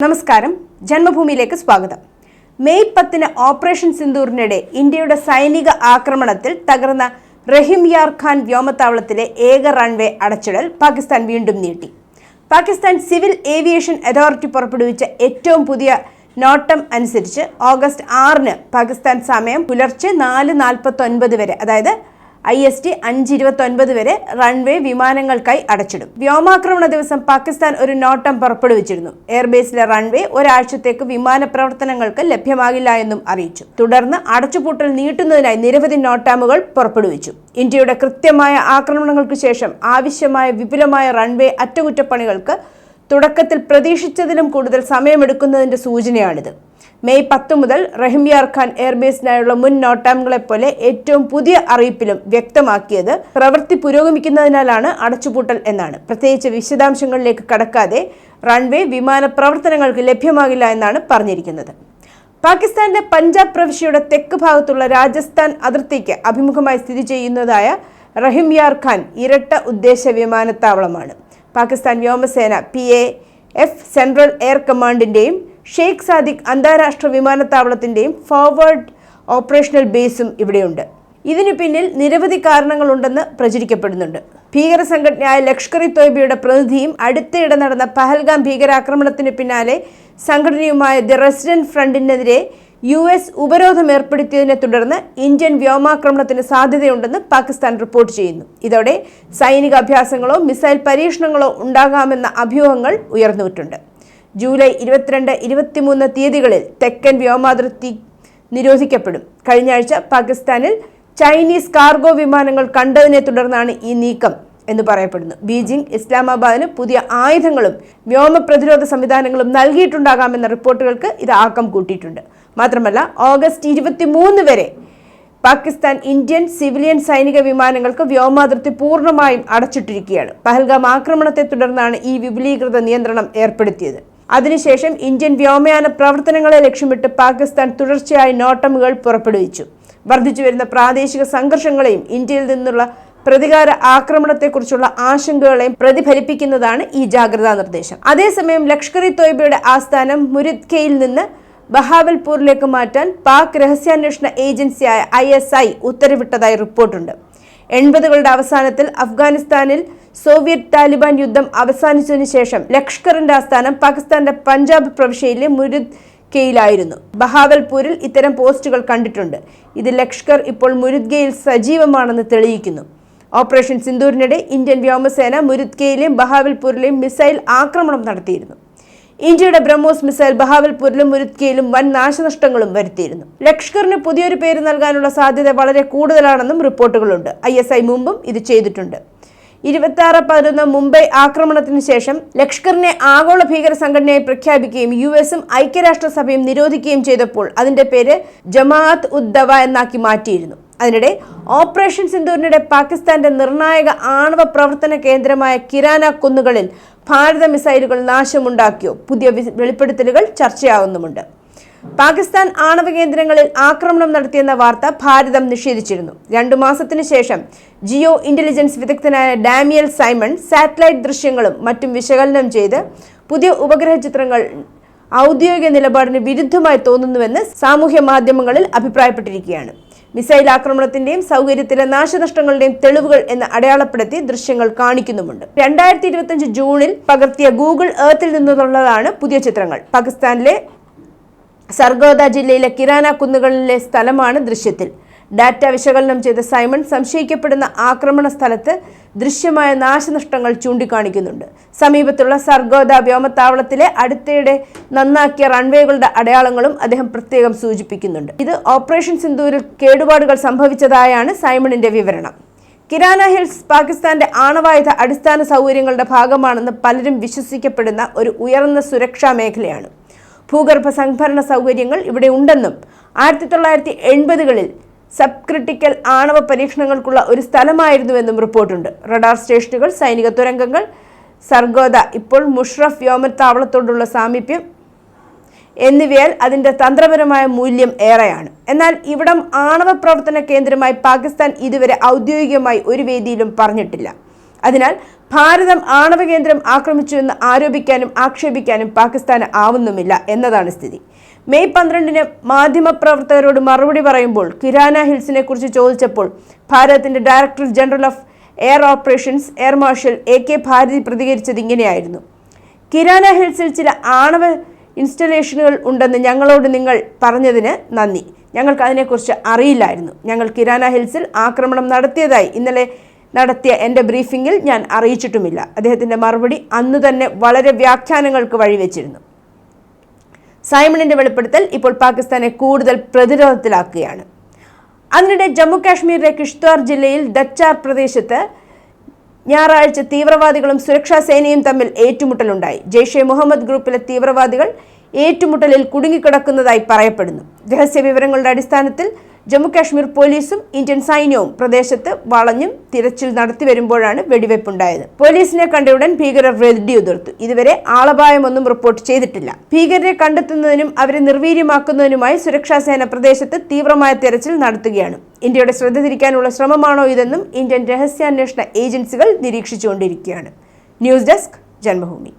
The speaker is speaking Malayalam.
നമസ്കാരം. ജന്മഭൂമിയിലേക്ക് സ്വാഗതം. മെയ് പത്തിന് ഓപ്പറേഷൻ സിന്ദൂറിനിടെ ഇന്ത്യയുടെ സൈനിക ആക്രമണത്തിൽ തകർന്ന റഹിം യാർ ഖാൻ വ്യോമത്താവളത്തിലെ ഏക റൺവേ അടച്ചിടൽ പാകിസ്ഥാൻ വീണ്ടും നീട്ടി. പാകിസ്ഥാൻ സിവിൽ ഏവിയേഷൻ അതോറിറ്റി പുറപ്പെടുവിച്ച ഏറ്റവും പുതിയ നോട്ടം അനുസരിച്ച് ഓഗസ്റ്റ് ആറിന് പാകിസ്ഥാൻ സമയം പുലർച്ചെ നാല് നാൽപ്പത്തൊൻപത് വരെ അതായത് ഐ എസ് ടി അഞ്ച് ഇരുപത്തൊൻപത് വരെ റൺവേ വിമാനങ്ങൾക്കായി അടച്ചിടും. വ്യോമാക്രമണ ദിവസം പാകിസ്ഥാൻ ഒരു നോട്ടം പുറപ്പെടുവിച്ചിരുന്നു. എയർബേസിലെ റൺവേ ഒരാഴ്ചത്തേക്ക് വിമാന പ്രവർത്തനങ്ങൾക്ക് ലഭ്യമാകില്ല എന്നും അറിയിച്ചു. തുടർന്ന് അടച്ചുപൂട്ടൽ നീട്ടുന്നതിനായി നിരവധി നോട്ടാമുകൾ പുറപ്പെടുവിച്ചു. ഇന്ത്യയുടെ കൃത്യമായ ആക്രമണങ്ങൾക്ക് ശേഷം ആവശ്യമായ വിപുലമായ റൺവേ അറ്റകുറ്റപ്പണികൾക്ക് തുടക്കത്തിൽ പ്രതീക്ഷിച്ചതിലും കൂടുതൽ സമയമെടുക്കുന്നതിന്റെ സൂചനയാണിത്. മെയ് പത്ത് മുതൽ റഹിംയാർ ഖാൻ എയർബേസിനായുള്ള മുൻ നോട്ടാമുകളെപ്പോലെ ഏറ്റവും പുതിയ അറിയിപ്പിലും വ്യക്തമാക്കിയത് പ്രവൃത്തി പുരോഗമിക്കുന്നതിനാലാണ് അടച്ചുപൂട്ടൽ എന്നാണ്. പ്രത്യേകിച്ച് വിശദാംശങ്ങളിലേക്ക് കടക്കാതെ റൺവേ വിമാന പ്രവർത്തനങ്ങൾക്ക് ലഭ്യമാകില്ല എന്നാണ് പറഞ്ഞിരിക്കുന്നത്. പാകിസ്ഥാനിലെ പഞ്ചാബ് പ്രവിശ്യയുടെ തെക്ക് ഭാഗത്തുള്ള രാജസ്ഥാൻ അതിർത്തിക്ക് അഭിമുഖമായി സ്ഥിതി ചെയ്യുന്നതായ റഹിംയാർ ഖാൻ ഇരട്ട ഉദ്ദേശ വിമാനത്താവളമാണ്. പാകിസ്ഥാൻ വ്യോമസേന P A F central air കമാൻഡിന്റെയും Sheikh Sadiq അന്താരാഷ്ട്ര വിമാനത്താവളത്തിന്റെയും ഫോർവേഡ് ഓപ്പറേഷണൽ ബേസും ഇവിടെയുണ്ട്. ഇതിനു പിന്നിൽ നിരവധി കാരണങ്ങളുണ്ടെന്ന് പ്രചരിക്കപ്പെടുന്നുണ്ട്. ഭീകര സംഘടനയായ ലഷ്കർ ഇ തോയ്ബയുടെ പ്രതിനിധിയും അടുത്തിടെ നടന്ന പഹൽഗാം ഭീകരാക്രമണത്തിന് പിന്നാലെ സംഘടനയുമായ ദി റെസിഡന്റ് ഫ്രണ്ടിനെതിരെ യു എസ് ഉപരോധം ഏർപ്പെടുത്തിയതിനെ തുടർന്ന് ഇന്ത്യൻ വ്യോമാക്രമണത്തിന് സാധ്യതയുണ്ടെന്ന് പാകിസ്ഥാൻ റിപ്പോർട്ട് ചെയ്യുന്നു. ഇതോടെ സൈനിക അഭ്യാസങ്ങളോ മിസൈൽ പരീക്ഷണങ്ങളോ ഉണ്ടാകാമെന്ന അഭ്യൂഹങ്ങൾ ഉയർന്നിട്ടുണ്ട് ജൂലൈ ഇരുപത്തിരണ്ട് ഇരുപത്തിമൂന്ന് തീയതികളിൽ തെക്കൻ വ്യോമാതിർത്തി നിരോധിക്കപ്പെടും. കഴിഞ്ഞ ആഴ്ച പാകിസ്ഥാനിൽ ചൈനീസ് കാർഗോ വിമാനങ്ങൾ കണ്ടതിനെ തുടർന്നാണ് ഈ നീക്കം എന്ന് പറയപ്പെടുന്നു. ബീജിംഗ് ഇസ്ലാമാബാദിന് പുതിയ ആയുധങ്ങളും വ്യോമ പ്രതിരോധ സംവിധാനങ്ങളും നൽകിയിട്ടുണ്ടാകാമെന്ന റിപ്പോർട്ടുകൾക്ക് ഇത് ആക്കം കൂട്ടിയിട്ടുണ്ട്. മാത്രമല്ല ഓഗസ്റ്റ് ഇരുപത്തിമൂന്ന് വരെ പാകിസ്ഥാൻ ഇന്ത്യൻ സിവിലിയൻ സൈനിക വിമാനങ്ങൾക്ക് വ്യോമാതിർത്തി പൂർണമായും അടച്ചിട്ടിരിക്കുകയാണ്. പഹൽഗാം ആക്രമണത്തെ തുടർന്നാണ് ഈ വിപുലീകൃത നിയന്ത്രണം ഏർപ്പെടുത്തിയത്. അതിനുശേഷം ഇന്ത്യൻ വ്യോമയാന പ്രവർത്തനങ്ങളെ ലക്ഷ്യമിട്ട് പാകിസ്ഥാൻ തുടർച്ചയായി നോട്ടമുകൾ പുറപ്പെടുവിച്ചു. വർദ്ധിച്ചു വരുന്ന പ്രാദേശിക സംഘർഷങ്ങളെയും ഇന്ത്യയിൽ നിന്നുള്ള പ്രതികാര ആക്രമണത്തെക്കുറിച്ചുള്ള ആശങ്കകളെയും പ്രതിഫലിപ്പിക്കുന്നതാണ് ഈ ജാഗ്രതാ നിർദ്ദേശം. അതേസമയം ലഷ്കർ ഇ തോയ്ബയുടെ ആസ്ഥാനം മുരിദ്ഖയിൽ നിന്ന് ബഹാവൽപൂരിലേക്ക് മാറ്റാൻ പാക് രഹസ്യാന്വേഷണ ഏജൻസിയായ ഐ ഉത്തരവിട്ടതായി റിപ്പോർട്ടുണ്ട്. എൺപതുകളുടെ അവസാനത്തിൽ അഫ്ഗാനിസ്ഥാനിൽ സോവിയറ്റ് താലിബാൻ യുദ്ധം അവസാനിച്ചതിനു ശേഷം ലഷ്കറിന്റെ ആസ്ഥാനം പാകിസ്ഥാന്റെ പഞ്ചാബ് പ്രവിശ്യയിലെ മുരിദ് കെയിലായിരുന്നു ബഹാവൽപൂരിൽ ഇത്തരം പോസ്റ്റുകൾ കണ്ടിട്ടുണ്ട്. ഇത് ലഷ്കർ ഇപ്പോൾ മുരുദ്ഗയിൽ സജീവമാണെന്ന് തെളിയിക്കുന്നു. ഓപ്പറേഷൻ സിന്ദൂരിനിടെ ഇന്ത്യൻ വ്യോമസേന മുരുദ്ഗയിലെയും ബഹാവൽപൂരിലെയും മിസൈൽ ആക്രമണം നടത്തിയിരുന്നു. ഇന്ത്യയുടെ ബ്രഹ്മോസ് മിസൈൽ ബഹാവൽപൂരിലും ഉരുത്കിയിലും വൻ നാശനഷ്ടങ്ങളും വരുത്തിയിരുന്നു. ലഷ്കറിന് പുതിയൊരു പേര് നൽകാനുള്ള സാധ്യത വളരെ കൂടുതലാണെന്നും റിപ്പോർട്ടുകളുണ്ട്. ഐ എസ് ഐ മുമ്പും ഇത് ചെയ്തിട്ടുണ്ട്. ഇരുപത്തി ആറ് പതിനൊന്ന് മുംബൈ ആക്രമണത്തിന് ശേഷം ലഷ്കറിനെ ആഗോള ഭീകര സംഘടനയായി പ്രഖ്യാപിക്കുകയും യു എസും ഐക്യരാഷ്ട്രസഭയും നിരോധിക്കുകയും ചെയ്തപ്പോൾ അതിന്റെ പേര് ജമാഅത്ത് ഉദ്ദവ എന്നാക്കി മാറ്റിയിരുന്നു. അതിനിടെ ഓപ്പറേഷൻ സിന്ധൂരിനിടെ പാകിസ്ഥാന്റെ നിർണായക ആണവ പ്രവർത്തന കേന്ദ്രമായ കിരാന കുന്നുകളിൽ ഭാരത മിസൈലുകൾ നാശമുണ്ടാക്കിയോ? പുതിയ വെളിപ്പെടുത്തലുകൾ ചർച്ചയാവുന്നുമുണ്ട്. പാകിസ്ഥാൻ ആണവ കേന്ദ്രങ്ങളിൽ ആക്രമണം നടത്തിയെന്ന വാർത്ത ഭാരതം നിഷേധിച്ചിരുന്നു. രണ്ടു മാസത്തിനു ശേഷം ജിയോ ഇന്റലിജൻസ് വിദഗ്ധനായ ഡാമിയൽ സൈമൺ സാറ്റലൈറ്റ് ദൃശ്യങ്ങളും മറ്റും വിശകലനം ചെയ്ത് പുതിയ ഉപഗ്രഹ ചിത്രങ്ങൾ ഔദ്യോഗിക നിലപാടിന് വിരുദ്ധമായി തോന്നുന്നുവെന്ന് സാമൂഹ്യ മാധ്യമങ്ങളിൽ അഭിപ്രായപ്പെട്ടിരിക്കുകയാണ്. മിസൈൽ ആക്രമണത്തിന്റെയും സൗകര്യത്തിലെ നാശനഷ്ടങ്ങളുടെയും തെളിവുകൾ എന്ന് അടയാളപ്പെടുത്തി ദൃശ്യങ്ങൾ കാണിക്കുന്നുമുണ്ട്. രണ്ടായിരത്തി ഇരുപത്തിയഞ്ച് ജൂണിൽ പകർത്തിയ ഗൂഗിൾ ഏർത്തിൽ നിന്നുള്ളതാണ് പുതിയ ചിത്രങ്ങൾ. പാകിസ്ഥാനിലെ സർഗോദ ജില്ലയിലെ കിരാന കുന്നുകളിലെ സ്ഥലമാണ് ദൃശ്യത്തിൽ. ഡാറ്റ വിശകലനം ചെയ്ത സൈമൺ സംശയിക്കപ്പെടുന്ന ആക്രമണ സ്ഥലത്ത് ദൃശ്യമായ നാശനഷ്ടങ്ങൾ ചൂണ്ടിക്കാണിക്കുന്നുണ്ട്. സമീപത്തുള്ള സർഗോദ വ്യോമത്താവളത്തിലെ അടുത്തിടെ നന്നാക്കിയ റൺവേകളുടെ അടയാളങ്ങളും അദ്ദേഹം പ്രത്യേകം സൂചിപ്പിക്കുന്നുണ്ട്. ഇത് ഓപ്പറേഷൻ സിന്ധൂരിൽ കേടുപാടുകൾ സംഭവിച്ചതായാണ് സൈമണിന്റെ വിവരണം. കിരാന ഹിൽസ് പാകിസ്ഥാന്റെ ആണവായുധ അടിസ്ഥാന സൗകര്യങ്ങളുടെ ഭാഗമാണെന്ന് പലരും വിശ്വസിക്കപ്പെടുന്ന ഒരു ഉയർന്ന സുരക്ഷാ മേഖലയാണ്. ഭൂഗർഭ സംഭരണ സൗകര്യങ്ങൾ ഇവിടെ ഉണ്ടെന്നും ആയിരത്തി തൊള്ളായിരത്തി എൺപതുകളിൽ സബ് ക്രിട്ടിക്കൽ ആണവ പരീക്ഷണങ്ങൾക്കുള്ള ഒരു സ്ഥലമായിരുന്നുവെന്നും റിപ്പോർട്ടുണ്ട്. റഡാർ സ്റ്റേഷനുകൾ സൈനിക തുരങ്കങ്ങൾ സർഗോദ ഇപ്പോൾ മുഷ്റഫ് വ്യോമത്താവളത്തോടുള്ള സാമീപ്യം എന്നിവയാൽ അതിന്റെ തന്ത്രപരമായ മൂല്യം ഏറെയാണ്. എന്നാൽ ഇവിടം ആണവ പ്രവർത്തന കേന്ദ്രമായി പാകിസ്ഥാൻ ഇതുവരെ ഔദ്യോഗികമായി ഒരു വേദിയിലും പറഞ്ഞിട്ടില്ല. അതിനാൽ ഭാരതം ആണവ കേന്ദ്രം ആക്രമിച്ചു എന്ന് ആരോപിക്കാനും ആക്ഷേപിക്കാനും പാകിസ്ഥാന് ആവുന്നുമില്ല എന്നതാണ് സ്ഥിതി. മെയ് പന്ത്രണ്ടിന് മാധ്യമപ്രവർത്തകരോട് മറുപടി പറയുമ്പോൾ കിരാന ഹിൽസിനെ കുറിച്ച് ചോദിച്ചപ്പോൾ ഭാരതത്തിന്റെ director general of air operations air marshal A K Bharti പ്രതികരിച്ചത് ഇങ്ങനെയായിരുന്നു. കിരാന ഹിൽസിൽ ചില ആണവ ഇൻസ്റ്റലേഷനുകൾ ഉണ്ടെന്ന് ഞങ്ങളോട് നിങ്ങൾ പറഞ്ഞതിന് നന്ദി. ഞങ്ങൾക്ക് അതിനെക്കുറിച്ച് അറിയില്ലായിരുന്നു. ഞങ്ങൾ കിരാന ഹിൽസിൽ ആക്രമണം നടത്തിയതായി ഇന്നലെ നടത്തിയ എന്റെ ബ്രീഫിംഗിൽ ഞാൻ അറിയിച്ചിട്ടുമില്ല. അദ്ദേഹത്തിന്റെ മറുപടി അന്ന് തന്നെ വളരെ വ്യാഖ്യാനങ്ങൾക്ക് വഴിവെച്ചിരുന്നു. സൈമണിന്റെ വെളിപ്പെടുത്തൽ ഇപ്പോൾ പാകിസ്ഥാനെ കൂടുതൽ പ്രതിരോധത്തിലാക്കുകയാണ്. അതിനിടെ ജമ്മു കാശ്മീരിലെ കിഷ്ത്വാർ ജില്ലയിൽ ദച്ചാർ പ്രദേശത്ത് ഞായറാഴ്ച തീവ്രവാദികളും സുരക്ഷാ സേനയും തമ്മിൽ ഏറ്റുമുട്ടലുണ്ടായി. ജെയ്ഷെ മുഹമ്മദ് ഗ്രൂപ്പിലെ തീവ്രവാദികൾ ഏറ്റുമുട്ടലിൽ കുടുങ്ങിക്കിടക്കുന്നതായി പറയപ്പെടുന്നു. രഹസ്യ വിവരങ്ങളുടെ അടിസ്ഥാനത്തിൽ ജമ്മു കാശ്മീർ പോലീസും ഇന്ത്യൻ സൈന്യവും പ്രദേശത്ത് വളഞ്ഞും തിരച്ചിൽ നടത്തി വരുമ്പോഴാണ് വെടിവെപ്പുണ്ടായത്. പോലീസിനെ കണ്ടയുടൻ ഭീകരർ വെടിയുതിർത്തു ഇതുവരെ ആളപായമൊന്നും റിപ്പോർട്ട് ചെയ്തിട്ടില്ല. ഭീകരരെ കണ്ടെത്തുന്നതിനും അവരെ നിർവീര്യമാക്കുന്നതിനുമായി സുരക്ഷാസേന പ്രദേശത്ത് തീവ്രമായ തിരച്ചിൽ നടത്തുകയാണ്. ഇന്ത്യയുടെ ശ്രദ്ധ തിരിക്കാനുള്ള ശ്രമമാണോ ഇതെന്നും ഇന്ത്യൻ രഹസ്യാന്വേഷണ ഏജൻസികൾ നിരീക്ഷിച്ചുകൊണ്ടിരിക്കുകയാണ്. News desk Janmabhumi.